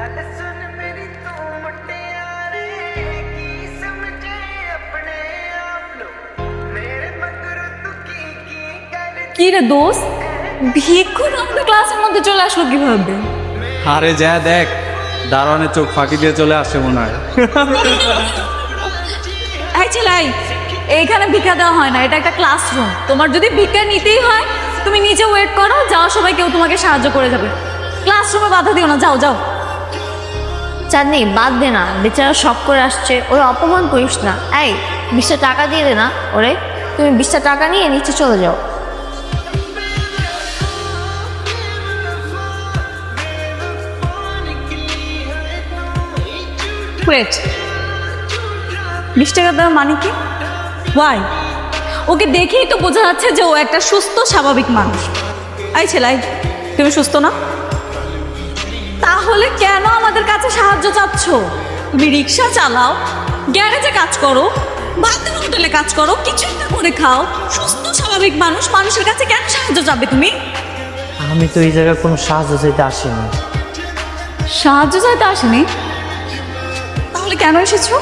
কি রে দোস্ত ভিক্ষুর আমাদের ক্লাসের মধ্যে চলে আসলো কিভাবে আরে যা দেখ দারোয়ানের চোখ ফাঁকি দিয়ে চলে আসে মনে হয় এইখানে ভিক্ষা দেওয়া হয় না এটা একটা ক্লাসরুম তোমার যদি ভিক্ষা নিতেই হয় তুমি নিচে ওয়েট করো যাওয়ার সময় কেউ তোমাকে সাহায্য করে যাবে ক্লাসরুমে বাধা দিও না যাও যাও চাঁদনি বাদ দে না বেচারা সব করে আসছে ওরা অপমান করিস না এই বিশটা টাকা দিয়ে দে না ওরে তুমি বিশটা টাকা নিয়ে নিচে চলে যাও ওয়েট বিশ টাকা মানে কি ওয়াই ওকে দেখেই তো বোঝা যাচ্ছে যে ও একটা সুস্থ স্বাভাবিক মানুষ আই ছেলাই তুমি সুস্থ না তাহলে কেন আমাদের কাছে সাহায্য চাচ্ছ তুমি রিক্সা চালাও গ্যারেজে কাজ করো বাথরুম হোটেলে কাজ করো কিছু একটা করে খাও সুস্থ স্বাভাবিক মানুষ মানুষের কাছে কেন সাহায্য চাবে তুমি আমি তো এই জায়গায় কোনো সাহায্য চাইতে আসিনি সাহায্য চাইতে আসিনি তাহলে কেন এসেছো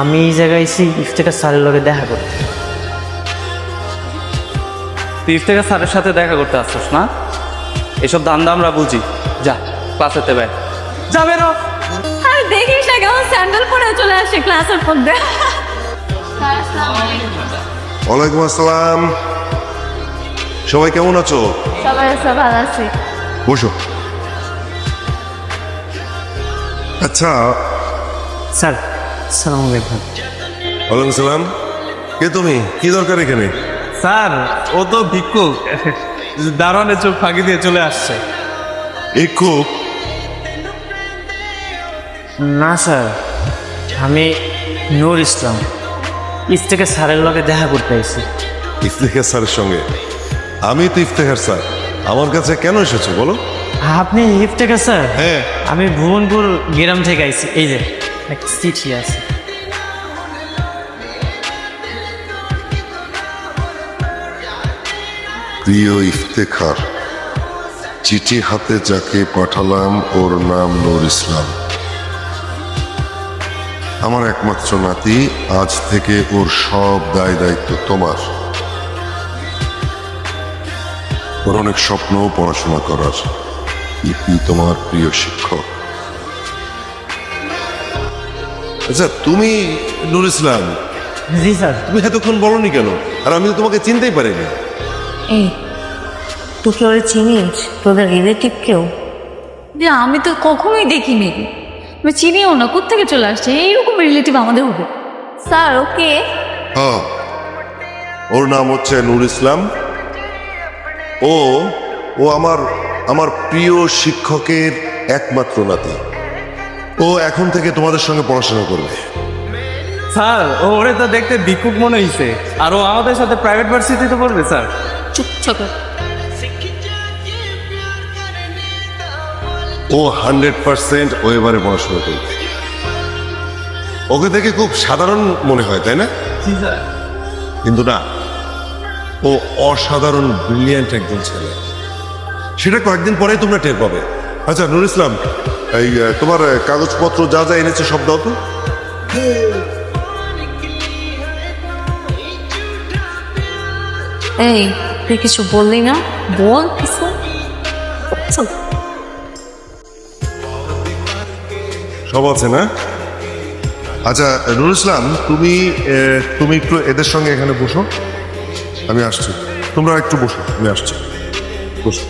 আমি এই জায়গায় এসে ইফতেকার স্যারের লগে দেখা করতে তুই ইফতেকার স্যারের সাথে দেখা করতে আসছিস না এসব দান্দা আমরা বুঝি যা যাবে না আর দেখিস না কেমন স্যান্ডেল পরে চলে আসে ক্লাসের মধ্যে ওয়ালাইকুম আসসালাম সবাই কেমন আছো সবাই ভালো আছি বসো আচ্ছা স্যার সালাম আলাইকুম ওয়ালাইকুম সালাম কে তুমি কি দরকার এখানে স্যার ও তো ভিক্ষুক দারোয়ানের চোখ ফাঁকি দিয়ে চলে আসছে ভিক্ষুক না স্যার আমি নূর ইসলাম ইফতেখার স্যারের লগে দেখা করতে আইছি ইফতেখার স্যারের সঙ্গে আমি তো ইফতেখার স্যার আমার কাছে কেন এসেছো বলো আপনি ইফতেখার স্যার হ্যাঁ আমি ভুবনপুর গ্রাম থেকে আইছি এই যে চিঠি আছে প্রিয় ইফতেখার চিঠি হাতে যাকে পাঠালাম ওর নাম নূর ইসলাম আমার একমাত্র নাতি আজ থেকে ওর সব দায় দায়িত্ব তোমার ওর অনেক স্বপ্ন পড়াশোনা করার ইপি তোমার প্রিয় শিক্ষক আচ্ছা তুমি নুর ইসলাম জি স্যার তুমি এতক্ষণ বলনি কেন আর আমি তো তোমাকে চিনতেই পারিনি এই তুই কি ওরে চিনিস তোদের রিলেটিভ কেউ আমি তো কখনোই দেখিনি আমি চিনিও না কোথেকে চলে আসছে এইরকম রিলেটিভ আমাদের হবে স্যার ওকে হ্যাঁ ওর নাম হচ্ছে নূর ইসলাম ও ও আমার আমার প্রিয় শিক্ষকের একমাত্র নাতি ও এখন থেকে তোমাদের সঙ্গে পড়াশোনা করবে স্যার ও ওরে তো দেখতে বিকুপ মনে হয়েছে আর ও আমাদের সাথে প্রাইভেট ভার্সিটিতে পড়বে স্যার চুপ থাকো ও হান্ড্রেড পার্সেন্ট ও এবারে পড়াশোনা করবে ওকে দেখে খুব সাধারণ মনে হয় তাই না কিন্তু না ও অসাধারণ ব্রিলিয়ান্ট একজন ছেলে সেটা কয়েকদিন পরেই তোমরা টের পাবে আচ্ছা নুর ইসলাম এই তোমার কাগজপত্র যা যা এনেছে সব দাও তো এই কিছু বললি না বল কিছু সব আছে না আচ্ছা নুরুল ইসলাম তুমি তুমি একটু এদের সঙ্গে এখানে বসো আমি আসছি তোমরা একটু বসো আমি আসছি বসো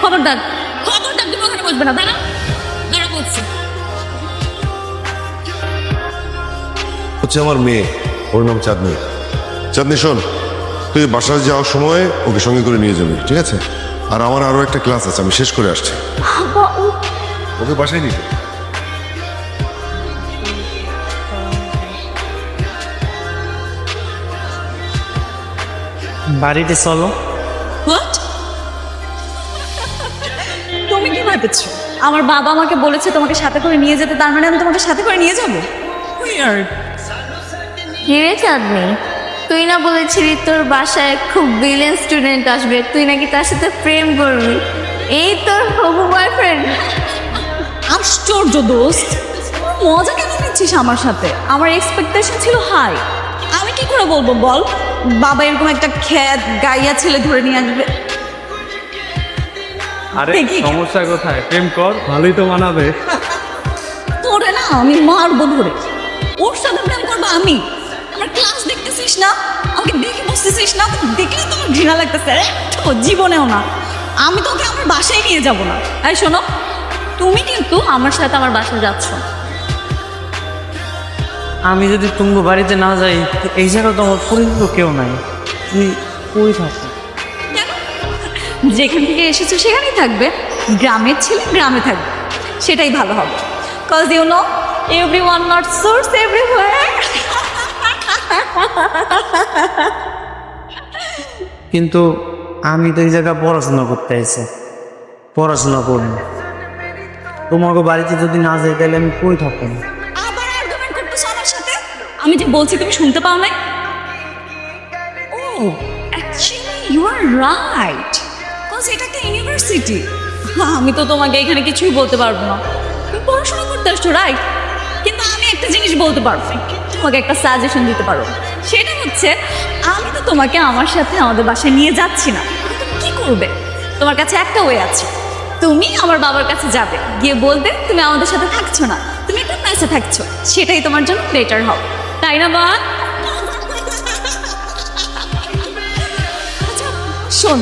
খবরদার খবরদার তুমি ওখানে বসবে না দাঁড়া হচ্ছে আমার মেয়ে ওর নাম চাঁদনি চাঁদনি শোন তুই বাসায় যাওয়ার সময় ওকে সঙ্গে করে নিয়ে যাবি ঠিক আছে আর আমার আরও একটা ক্লাস আছে আমি শেষ করে আসছি ওকে বাসায় নিতে বাড়িতে চলো তুমি কি আমার বাবা আমাকে বলেছে তোমাকে সাথে করে নিয়ে যেতে তার মানে আমি তোমাকে সাথে করে নিয়ে যাবো কিরে চাঁদনি তুই না বলেছিলি তোর বাসায় খুব ব্রিলিয়েন্ট স্টুডেন্ট আসবে তুই নাকি তার সাথে প্রেম করবি এই তোর হবু বয়ফ্রেন্ড আশ্চর্য দোস্ত মজা কেন নিচ্ছিস আমার সাথে আমার এক্সপেকটেশন ছিল হাই আমি কি করে বলবো বল বাবা এরকম একটা খ্যাত গাইয়া ছেলে ধরে নিয়ে আসবে আরে সমস্যা কোথায় প্রেম কর ভালোই তো মানাবে তোরে না আমি মারবো ধরে ওর সাথে প্রেম করবো আমি আমার ক্লাস দেখতেছিস না আমাকে দেখে বসতেছিস না দেখলে তোমার ঘৃণা লাগতেছে জীবনেও না আমি তোকে আমার বাসায় নিয়ে যাব না এই শোনো তুমি কিন্তু আমার সাথে আমার বাসায় যাচ্ছ আমি যদি তুঙ্গ বাড়িতে না যাই এই জায়গায় তো আমার পরিচিত কেউ নাই তুই কই থাকো যেখান থেকে এসেছো সেখানেই থাকবে গ্রামের ছেলে গ্রামে থাকবে সেটাই ভালো হবে cause you know every one not source everywhere কিন্তু আমি তো এই জায়গায় পড়াশোনা করতে এসে পড়াশোনা করবো তোমাকে বাড়িতে যদি না যাই তাহলে আমি কই থাকবো আবার আমি যে বলছি তুমি শুনতে পাও নাই ও actually you are right cause এটা একটা ইউনিভার্সিটি আমি তো তোমাকে এখানে কিছুই বলতে পারবো না তুমি পড়াশোনা করতে আসছো রাইট কিন্তু আমি একটা জিনিস বলতে পারবো তোমাকে একটা সাজেশন দিতে পারো সেটা হচ্ছে আমি তো তোমাকে আমার সাথে আমাদের বাসায় নিয়ে যাচ্ছি না কি করবে তোমার কাছে একটা ওয়ে আছে তুমি আমার বাবার কাছে যাবে গিয়ে বলবে তুমি আমাদের সাথে থাকছো না তুমি একটা মেসে থাকছো সেটাই তোমার জন্য বেটার হবে তাই না বা আচ্ছা, শোন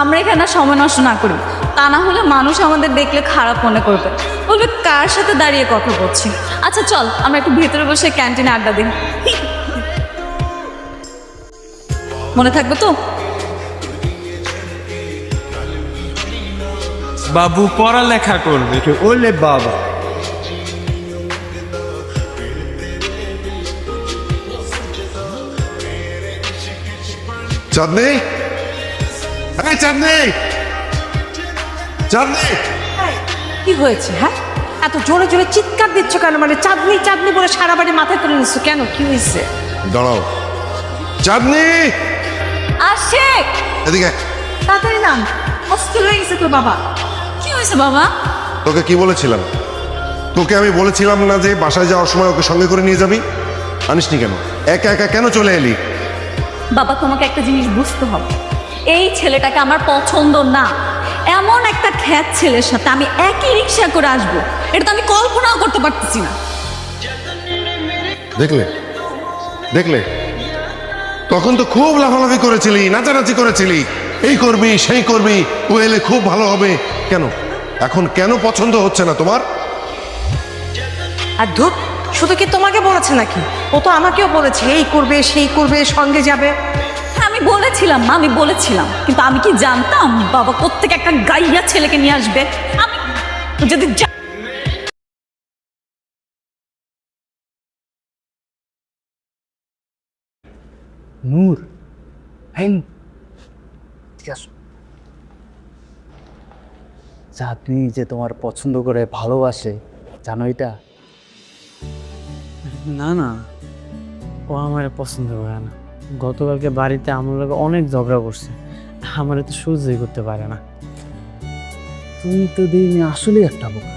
আমরা এখানে সময় নষ্ট না করি তা না হলে মানুষ আমাদের দেখলে খারাপ মনে করবে বলবে কার সাথে দাঁড়িয়ে কথা বলছি আচ্ছা চল আমরা একটু ভেতরে বসে ক্যান্টিনে আড্ডা দিই মনে থাকবে তো বাবু পড়ালেখা করবে ওলে বাবা চাঁদনি হ্যাঁ চাঁদনি চাঁদনি কি হয়েছে হ্যাঁ এত জোরে জোরে চিৎকার দিচ্ছ কেন মানে চাঁদনি চাঁদনি বলে সারা বাড়ি মাথায় তুলে নিচ্ছ কেন কি হয়েছে দাঁড়াও চাঁদনি আশেক এদিকে তাড়াতাড়ি নাম অস্থির হয়ে গেছে তোর বাবা কি হয়েছে বাবা তোকে কি বলেছিলাম তোকে আমি বলেছিলাম না যে বাসায় যাওয়ার সময় ওকে সঙ্গে করে নিয়ে যাবি আনিসনি কেন একা একা কেন চলে এলি বাবা তোমাকে একটা জিনিস বুঝতে হবে এই ছেলেটাকে আমার পছন্দ না একটা খ্যাত ছেলের সাথে আমি একই রিক্সা করে আসবো এটা তো আমি কল্পনাও করতে পারতেছি না দেখলে দেখলে তখন তো খুব লাফালাফি করেছিলি নাচানাচি করেছিলি এই করবি সেই করবি ও এলে খুব ভালো হবে কেন এখন কেন পছন্দ হচ্ছে না তোমার আর ধূপ শুধু কি তোমাকে বলেছে নাকি ও তো আমাকেও বলেছে এই করবে সেই করবে সঙ্গে যাবে আমি বলেছিলাম মা আমি বলেছিলাম কিন্তু আমি কি জানতাম বাবা কোত্থেকে একটা গাইয়া ছেলেকে নিয়ে আসবে যদি নূর হেন চাঁদনি যে তোমার পছন্দ করে ভালোবাসে জানো এটা না না ও আমার পছন্দ করে না গতকালকে বাড়িতে আমার লাগে অনেক ঝগড়া করছে আমার তো সহ্যই করতে পারে না তুমি তো দিন আসলে একটা বোকা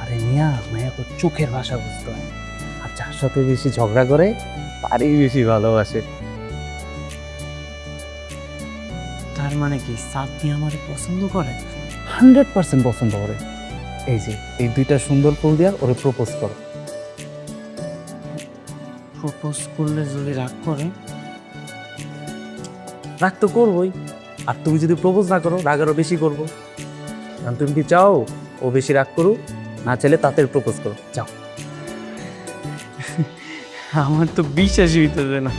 আরে মিয়া মায়া তো চোখের ভাষা বুঝতে হয় আর যার সাথে বেশি ঝগড়া করে তারই বেশি ভালোবাসে তার মানে কি সাথী আমার পছন্দ করে হান্ড্রেড পার্সেন্ট পছন্দ করে এই যে এই দুইটা সুন্দর ফুল দিয়া ওরে প্রপোজ করো প্রপোজ করলে যদি রাগ করে রাগ তো করবোই আর তুমি যদি প্রপোজ না করো রাগ আরও বেশি করবো কারণ তুমি কি চাও ও বেশি রাগ করুক না চাইলে তাতে প্রপোজ করো চাও আমার তো বিশ্বাসই হইতেছে না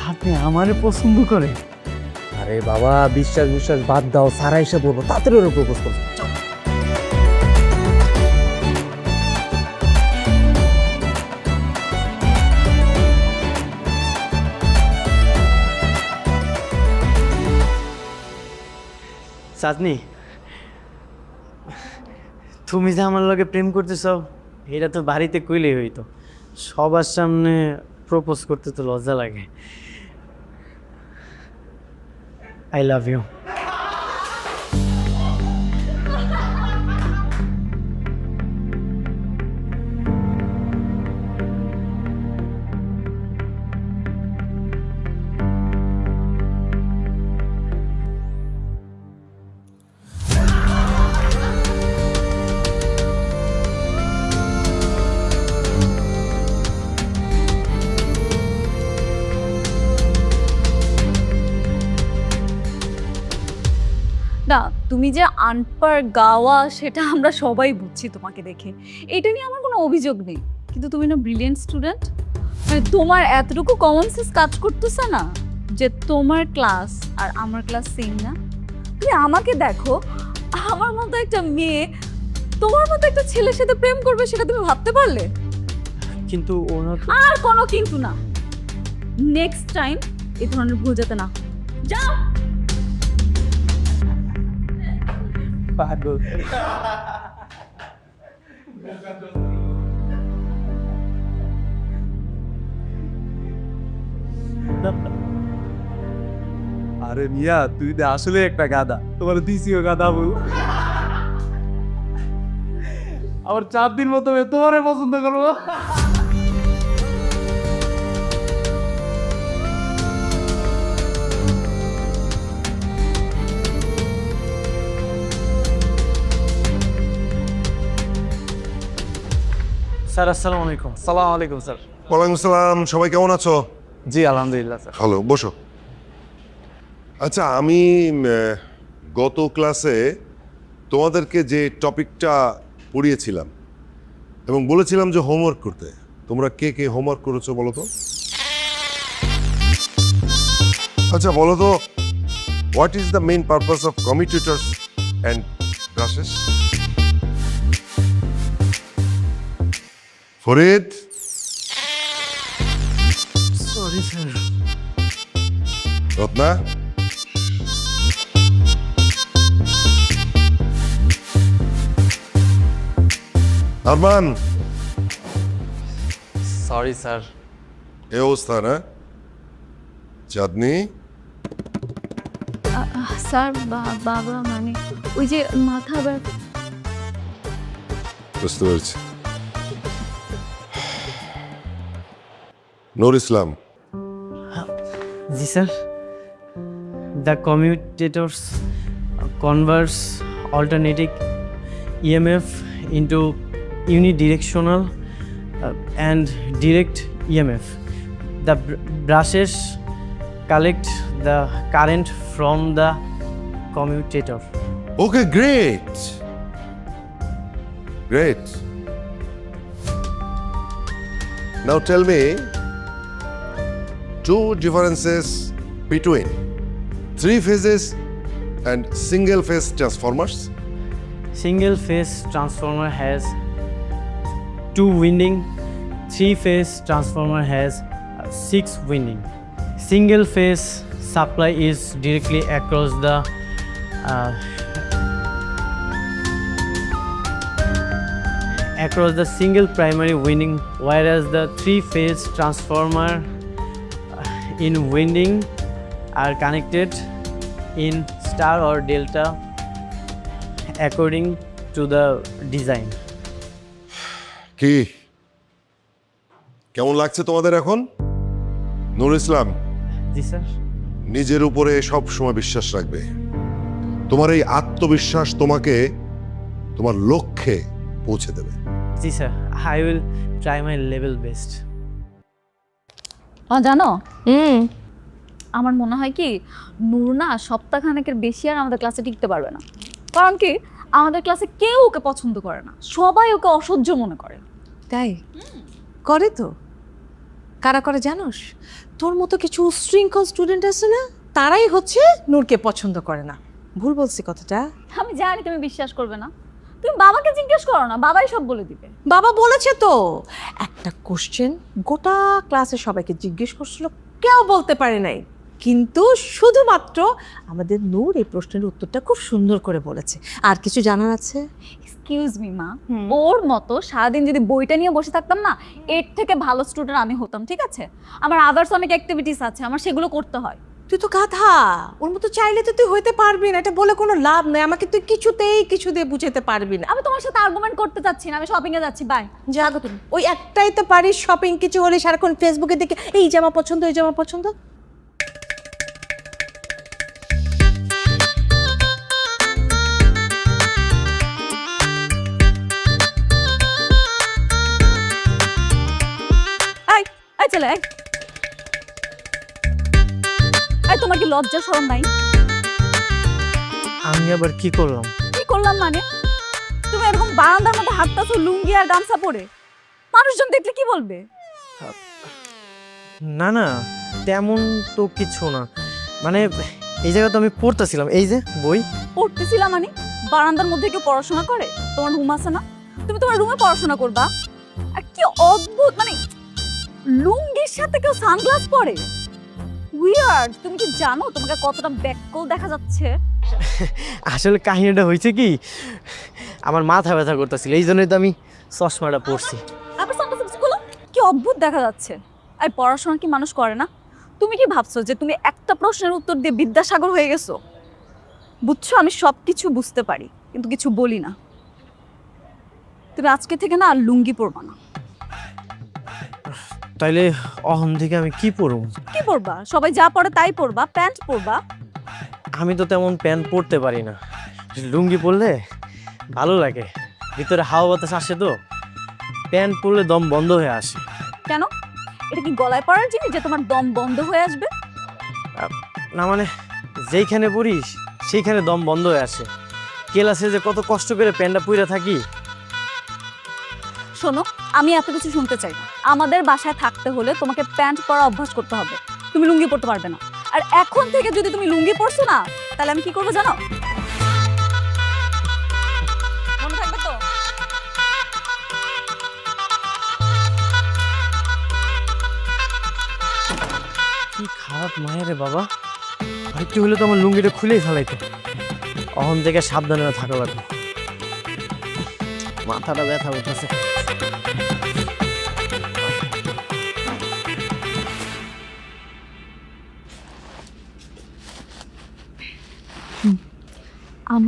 সাথে আমারে পছন্দ করে আরে বাবা বিশ্বাস বিশ্বাস বাদ দাও সারা এসে বলবো তাতে ওরা প্রপোজ করো চাঁদনি তুমি যে আমার লগে প্রেম করতেছ এটা তো বাড়িতে কইলেই হইতো সবার সামনে প্রপোজ করতে তো লজ্জা লাগে আই লাভ ইউ তুমি যে আনপার গাওয়া সেটা আমরা সবাই বুঝছি তোমাকে দেখে এটা নিয়ে আমার কোনো অভিযোগ নেই কিন্তু তুমি না ব্রিলিয়েন্ট স্টুডেন্ট মানে তোমার এতটুকু কমন সেন্স কাজ করতেছে না যে তোমার ক্লাস আর আমার ক্লাস সেম না তুমি আমাকে দেখো আমার মতো একটা মেয়ে তোমার মতো একটা ছেলের সাথে প্রেম করবে সেটা তুমি ভাবতে পারলে কিন্তু আর কোনো কিন্তু না নেক্সট টাইম এই ধরনের ভুল যাতে না যাও pagod. আরে মিয়া তুই তো আসলে একটা গাদা তোমার দিছিও গাদা বউ আবার চার দিন মতো তোমারে পছন্দ করবো স্যার আসসালামু আলাইকুম সালাম আলাইকুম স্যার ওয়ালাইকুম আসসালাম সবাই কেমন আছো জি আলহামদুলিল্লাহ স্যার ভালো বসো আচ্ছা আমি গত ক্লাসে তোমাদেরকে যে টপিকটা পড়িয়েছিলাম এবং বলেছিলাম যে হোমওয়ার্ক করতে তোমরা কে কে হোমওয়ার্ক করেছো বলো তো আচ্ছা বলো তো what is the main purpose of commutators and brushes Farid. Sorry sir. Fatma. Arman. Sorry sir. E Oğuzhan ha? Chandni sir বাবা মানে ওই যে মাথা ব্যথা নূর ইসলাম জি sir the commutators converse alternative EMF into directional and direct EMF the brushes collect the current from the commutator okay great great Now tell me, two differences between three phases and single phase transformers? Single phase transformer has two winding, three phase transformer has six winding. Single phase supply is directly across the uh, across the single primary winding whereas the three phase transformer in winding are connected in star or delta according to the design. কি কেমন লাগছে তোমাদের এখন নুর ইসলাম জি sir নিজের উপরে সব সময় বিশ্বাস রাখবে তোমার এই আত্মবিশ্বাস তোমাকে তোমার লক্ষ্যে পৌঁছে দেবে জি sir I will try my level best হ্যাঁ, জানো হুম আমার মনে হয় কি নুরনা সপ্তাহখানেকের বেশি আর আমাদের ক্লাসে টিকতে পারবে না কারণ কি আমাদের ক্লাসে কেউ ওকে পছন্দ করে না সবাই ওকে অসহ্য মনে করে তাই করে তো কারা করে জানোস তোর মতো কিছু উশৃঙ্খল স্টুডেন্ট আছে না তারাই হচ্ছে নূরকে পছন্দ করে না ভুল বলছি কথাটা আমি জানি তুমি বিশ্বাস করবে না তুমি বাবাকে জিজ্ঞেস করো না বাবাই সব বলে দিবে বাবা বলেছে তো একটা কোশ্চেন গোটা ক্লাসে সবাইকে জিজ্ঞেস করছিল কেউ বলতে পারে নাই কিন্তু শুধুমাত্র আমাদের নূর এই প্রশ্নের উত্তরটা খুব সুন্দর করে বলেছে আর কিছু জানার আছে এক্সকিউজ মি মা ওর মতো সারাদিন যদি বইটা নিয়ে বসে থাকতাম না এর থেকে ভালো স্টুডেন্ট আমি হতাম ঠিক আছে আমার আদার্স অনেক অ্যাক্টিভিটিস আছে আমার সেগুলো করতে হয় তুই তো গাধা ওর মতো চাইলে তো তুই হইতে পারবি না এটা বলে কোনো লাভ নাই আমাকে তুই কিছুতেই কিছু দিয়ে বুঝাতে পারবি না আমি তোমার সাথে আর্গুমেন্ট করতে চাচ্ছি না আমি শপিং এ যাচ্ছি বাই যাগো তুমি ওই একটাই তো পারিস শপিং কিছু হলে সারাক্ষণ ফেসবুকে দেখে এই জামা পছন্দ এই জামা পছন্দ এই এই চলে তোমার কি লজ্জা শরম নাই আমি আবার কি করলাম কি করলাম মানে তুমি এরকম বারান্দার মধ্যে হাঁটতাছো লুঙ্গি আর গামছা পরে মানুষজন দেখলে কি বলবে না না তেমন তো কিছু না মানে এই জায়গা তো আমি পড়তেছিলাম এই যে বই পড়তেছিলাম মানে বারান্দার মধ্যে কেউ পড়াশোনা করে তোমার রুম আছে না তুমি তোমার রুমে পড়াশোনা করবা আর কি অদ্ভুত মানে লুঙ্গির সাথে কেউ সানগ্লাস পরে উইয়ার্ড তুমি কি জানো তোমাকে কতটা ব্যাকল দেখা যাচ্ছে আসলে কাহিনীটা হয়েছে কি আমার মাথা ব্যথা করতেছিল এই জন্যই তো আমি চশমাটা পরছি কি অদ্ভুত দেখা যাচ্ছে আর পড়াশোনা কি মানুষ করে না তুমি কি ভাবছো যে তুমি একটা প্রশ্নের উত্তর দিয়ে বিদ্যাসাগর হয়ে গেছো বুঝছো আমি সব কিছু বুঝতে পারি কিন্তু কিছু বলি না তুমি আজকে থেকে না আর লুঙ্গি পরবা না তাইলে অহন থেকে আমি কি পরব কি পরবা সবাই যা পরে তাই পরবা প্যান্ট পরবা আমি তো তেমন প্যান্ট পরতে পারি না লুঙ্গি পরলে ভালো লাগে ভিতরে হাওয়া বাতাস আসে তো প্যান্ট পরলে দম বন্ধ হয়ে আসে কেন এটা কি গলায় পড়ার জিনিস যে তোমার দম বন্ধ হয়ে আসবে না মানে যেইখানে পড়িস সেইখানে দম বন্ধ হয়ে আসে কেলাসে যে কত কষ্ট করে প্যান্টটা পুইরা থাকি শোনো আমি এত কিছু শুনতে চাই না আমাদের বাসায় থাকতে হলে তোমাকে প্যান্ট পরা অভ্যাস করতে হবে তুমি লুঙ্গি পড়তে পারবে না আর এখন থেকে যদি তুমি লুঙ্গি পড়ছো না তাহলে আমি কি করবো জানো বাবা হলে লুঙ্গিটা খুলেই থেকে সাবধানে মাথাটা ব্যথা উঠেছে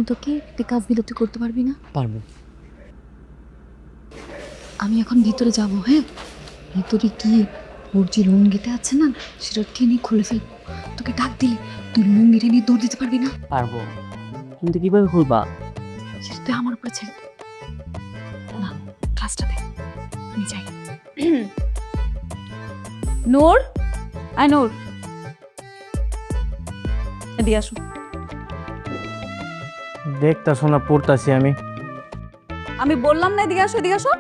মতো কি তুই কাজ দিলে করতে পারবি না পারবো আমি এখন ভিতরে যাব হ্যাঁ ভিতরে গিয়ে ওর যে লুঙ্গিতে আছে না সেটা কিনে খুলে ফেল তোকে ডাক দিলে তুই লুঙ্গিটা নিয়ে দৌড় দিতে পারবি না পারবো কিন্তু কিভাবে খুলবা সেটা তুই আমার উপরে ছেড়ে না কাজটা দে আমি যাই নূর আই নূর এদিকে আসো দেখতা না পড়তাছি আমি আমি বললাম না এদিকে আসো এদিকে আসো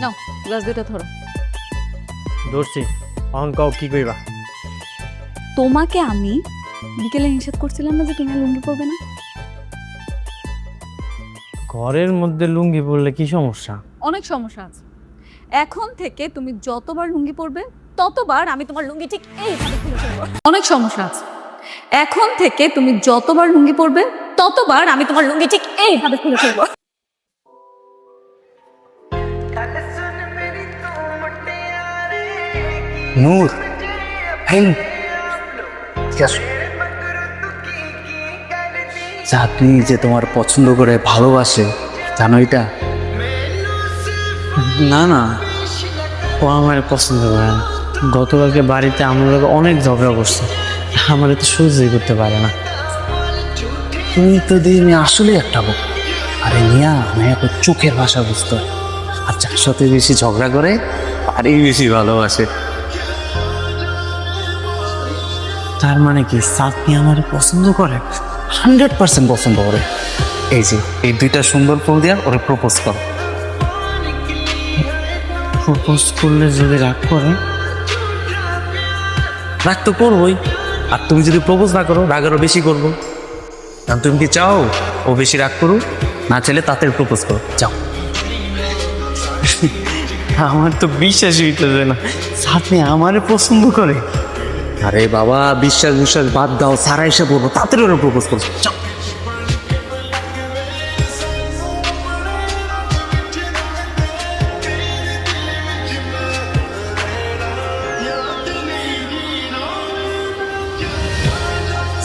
নাও ধরো কি তোমাকে আমি বিকেলে নিষেধ করছিলাম না যে তুমি লুঙ্গি পড়বে না ঘরের মধ্যে লুঙ্গি পরলে কি সমস্যা অনেক সমস্যা আছে এখন থেকে তুমি যতবার লুঙ্গি পরবে ততবার আমি তোমার লুঙ্গি ঠিক এইভাবে অনেক সমস্যা আছে এখন থেকে তুমি যতবার লুঙ্গি পরবে ততবার আমি তোমার লুঙ্গি ঠিক এইভাবে খুলে ফেলবো নূর হেই যে তোমার পছন্দ করে ভালোবাসে জানো এটা না না ও আমার পছন্দ করে না গতকালকে বাড়িতে আমরা অনেক ঝগড়া করছে আমার তো সহ্যই করতে পারে না তুমি তো দিদি আসলে একটা বউ আরে নিয়া এখন চোখের ভাষা বুঝতে আর যার সাথে বেশি ঝগড়া করে তারই বেশি ভালোবাসে তার মানে কি সাতনি আমার পছন্দ করে হান্ড্রেড পার্সেন্ট পছন্দ করে এই যে এই দুইটা সুন্দর ফুল দিয়া ওরে প্রপোজ করো প্রপোজ করলে যদি রাগ করে রাগ তো করবোই আর তুমি যদি প্রপোজ না করো রাগ আরও বেশি করবো কারণ তুমি কি চাও ও বেশি রাগ করুক না চাইলে তাতে প্রপোজ করো চাও আমার তো বিশ্বাসই হইতেছে না সাথে আমারে পছন্দ করে আরে বাবা বিশ্বাস বিশ্বাস বাদ দাও সারা এসে বলবো তাতে ওরা প্রপোজ করছো চাও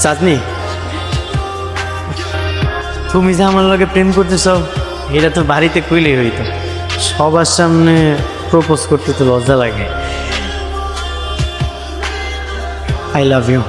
চাঁদনি তুমি যে আমার লগে প্রেম করতেছ এটা তো বাড়িতে কইলেই হইত সবার সামনে প্রপোজ করতে তো লজ্জা লাগে আই লাভ ইউ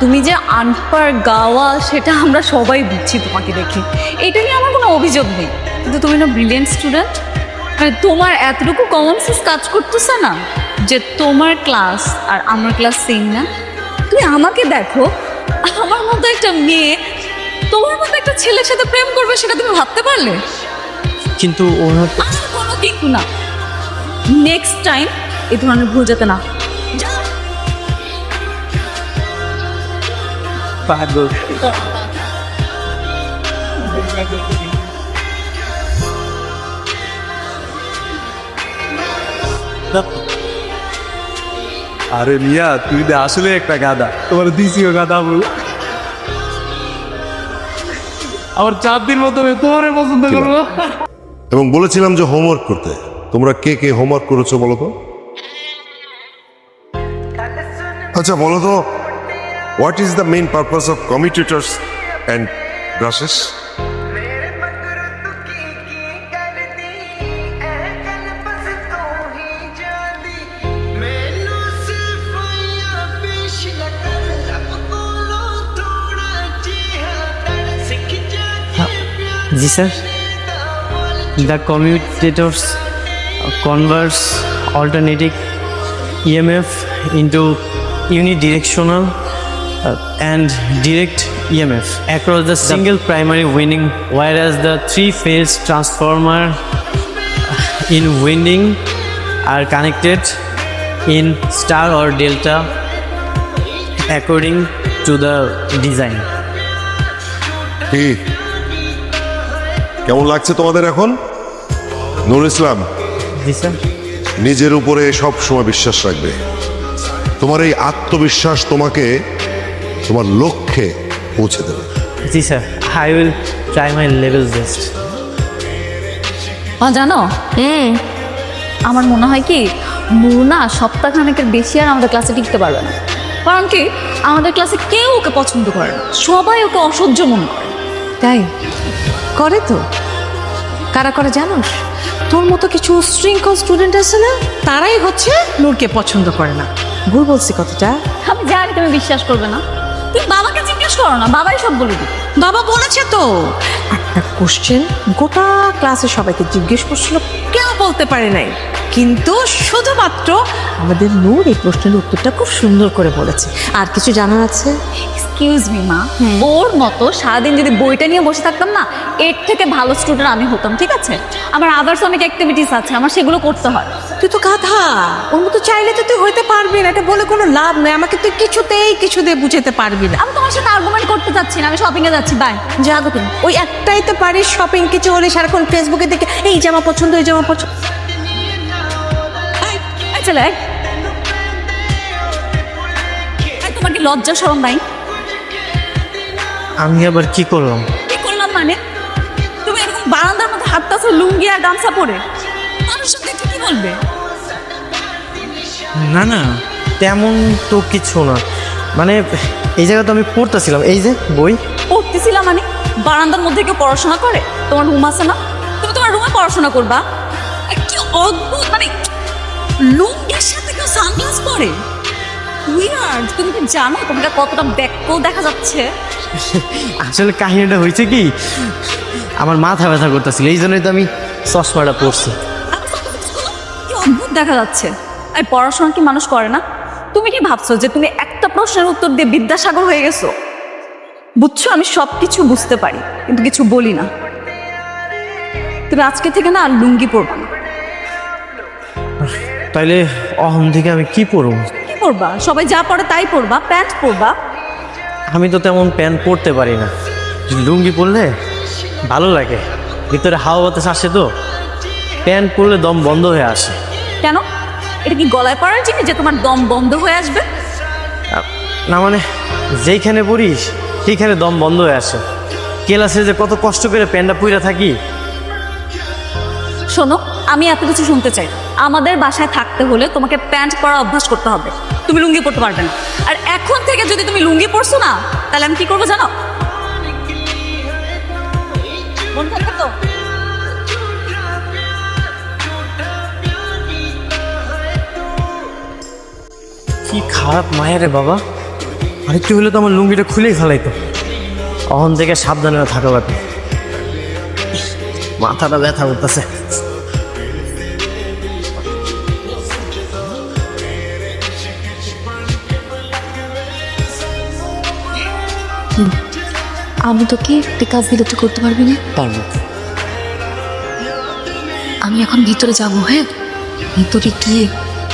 তুমি যে আনপার গাওয়া সেটা আমরা সবাই বুঝছি তোমাকে দেখে এটা নিয়ে আমার কোনো অভিযোগ নেই কিন্তু তুমি না ব্রিলিয়েন্ট স্টুডেন্ট মানে তোমার এতটুকু কমন সেন্স কাজ করতেছে না যে তোমার ক্লাস আর আমার ক্লাস সেম না তুমি আমাকে দেখো আমার মতো একটা মেয়ে তোমার মতো একটা ছেলের সাথে প্রেম করবে সেটা তুমি ভাবতে পারলে কিন্তু ওনার কোনো কিন্তু না নেক্সট টাইম এই ধরনের ভুল যাতে না pago. আরে মিয়া তুই তো আসলে একটা গাদা তোমার দিছিও গাদা বল আমার চার দিন মতো তোমার পছন্দ করবো এবং বলেছিলাম যে হোমওয়ার্ক করতে তোমরা কে কে হোমওয়ার্ক করেছো বলো তো আচ্ছা বলো তো What is the main purpose of commutators and brushes? Ji sir, the commutators converts alternating EMF into unidirectional and direct EMF across the single the primary winning, whereas the three-phase transformer in winding are connected in star or delta according to the design. কেমন লাগছে তোমাদের এখন নুর ইসলাম নিজের উপরে সব সময় বিশ্বাস রাখবে তোমার এই আত্মবিশ্বাস তোমাকে তোমার লক্ষ্যে পৌঁছে দেবে জি sir I will try my level best হ্যাঁ জানো হুম আমার মনে হয় কি মুনা সপ্তাহখানেকের বেশি আর আমাদের ক্লাসে টিকতে পারবে না কারণ কি আমাদের ক্লাসে কেউ ওকে পছন্দ করে না সবাই ওকে অসহ্য মনে করে তাই করে তো কারা করে জানোস তোর মতো কিছু শৃঙ্খল স্টুডেন্ট আছে না তারাই হচ্ছে নূরকে পছন্দ করে না ভুল বলছি কথাটা আমি জানি তুমি বিশ্বাস করবে না তুমি বাবাকে জিজ্ঞেস করো না বাবাই সব বলে দিবে বাবা বলেছে তো একটা কোশ্চেন গোটা ক্লাসে সবাইকে জিজ্ঞেস করছিল কেউ বলতে পারে নাই কিন্তু শুধুমাত্র আমাদের নূর এই প্রশ্নের উত্তরটা খুব সুন্দর করে বলেছে আর কিছু জানার আছে এক্সকিউজ মি মা ওর মতো সারাদিন যদি বইটা নিয়ে বসে থাকতাম না এর থেকে ভালো স্টুডেন্ট আমি হতাম ঠিক আছে আমার আদার্স অনেক অ্যাক্টিভিটিস আছে আমার সেগুলো করতে হয় তুই তো কাঁথা ওর মতো চাইলে তো তুই হইতে পারবি না এটা বলে কোনো লাভ নেই আমাকে তুই কিছুতেই কিছু দিয়ে বুঝাতে পারবি না আমি তোমার সাথে আর্গুমেন্ট করতে চাচ্ছি না আমি শপিংয়ে যাচ্ছি বাই যা তুমি ওই একটাই এটাই পারিস শপিং কিছু হলে সারাক্ষণ ফেসবুকে দেখে এই জামা পছন্দ এই জামা পছন্দ চলে লজ্জা সরম নাই আমি আবার কি করলাম কি করলাম মানে তুমি এরকম বারান্দার মধ্যে হাততাছো লুঙ্গি আর গামছা পরে মানুষ দেখে কি বলবে না না তেমন তো কিছু না মানে এই জায়গা তো আমি পড়তেছিলাম এই যে বই পড়তেছিলাম মানে বারান্দার মধ্যে কেউ পড়াশোনা করে তোমার রুম আছে না তুমি তোমার রুমে পড়াশোনা করবা কি অদ্ভুত মানে লুঙ্গির সাথে কেউ সানগ্লাস পরে উইয়ার্ড তুমি কি জানো তোমাকে কতটা ব্যাকও দেখা যাচ্ছে আসলে কাহিনীটা হয়েছে কি আমার মাথা ব্যথা করতেছিল এই জন্যই তো আমি চশমাটা পড়ছি আচ্ছা, কি অদ্ভুত দেখা যাচ্ছে আর পড়াশোনা কি মানুষ করে না তুমি কি ভাবছো যে তুমি একটা প্রশ্নের উত্তর দিয়ে বিদ্যাসাগর হয়ে গেছো বুঝছো আমি সব কিছু বুঝতে পারি কিন্তু কিছু বলি না তুমি আজকে থেকে না আর লুঙ্গি পরবা না তাইলে অহম থেকে আমি কি পরব কি পরবা সবাই যা পরে তাই পরবা প্যান্ট পরবা আমি তো তেমন প্যান্ট পরতে পারি না লুঙ্গি পরলে ভালো লাগে ভিতরে হাওয়া বাতাস আসে তো প্যান্ট পরলে দম বন্ধ হয়ে আসে কেন এটা কি গলায় পড়ার জিনিস যে তোমার দম বন্ধ হয়ে আসবে না মানে যেইখানে পড়িস সেইখানে দম বন্ধ হয়ে আসে কেলাসে যে কত কষ্ট করে প্যান্ডা পুইরা থাকি শোনো আমি এত কিছু শুনতে চাই আমাদের বাসায় থাকতে হলে তোমাকে প্যান্ট পরা অভ্যাস করতে হবে তুমি লুঙ্গি পরতে পারবে না আর এখন থেকে যদি তুমি লুঙ্গি পরছো না তাহলে আমি কি করবো জানো কি খারাপ মায়া রে বাবা আরেকটু হলে তো আমার লুঙ্গিটা খুলেই ফেলাইতো অহন থেকে সাবধানে থাকা লাগবে মাথাটা ব্যথা করতেছে আমি তোকে কাজ দিলে তুই করতে পারবি না পারবো আমি এখন ভিতরে যাব হ্যাঁ ভিতরে গিয়ে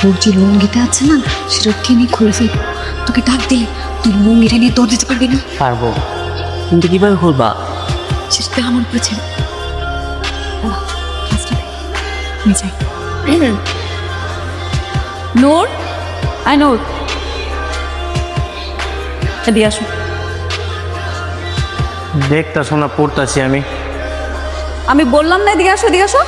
তোর যে লুঙ্গিটা আছে না সেটা কিনে খুলে ফেলবো তোকে ডাক দিই তুই নিয়ে দিতে পারবি না পারবো কিন্তু কিভাবে করবা সেটা আমার নোর আই নোর দিয়ে আসো দেখতা না পড়তাছি আমি আমি বললাম না দিয়ে আসো দিয়ে আসো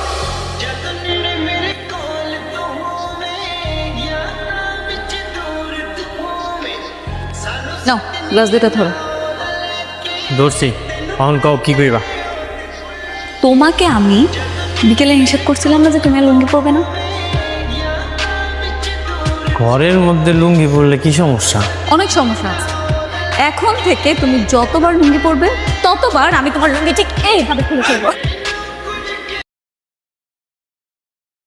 গ্লাস ধরো ধরছি অহন কি কইবা তোমাকে আমি বিকেলে হিসেব করছিলাম না যে তুমি লুঙ্গি পরবে না ঘরের মধ্যে লুঙ্গি পরলে কি সমস্যা অনেক সমস্যা আছে এখন থেকে তুমি যতবার লুঙ্গি পরবে ততবার আমি তোমার লুঙ্গি ঠিক এইভাবে খুলে ফেলবো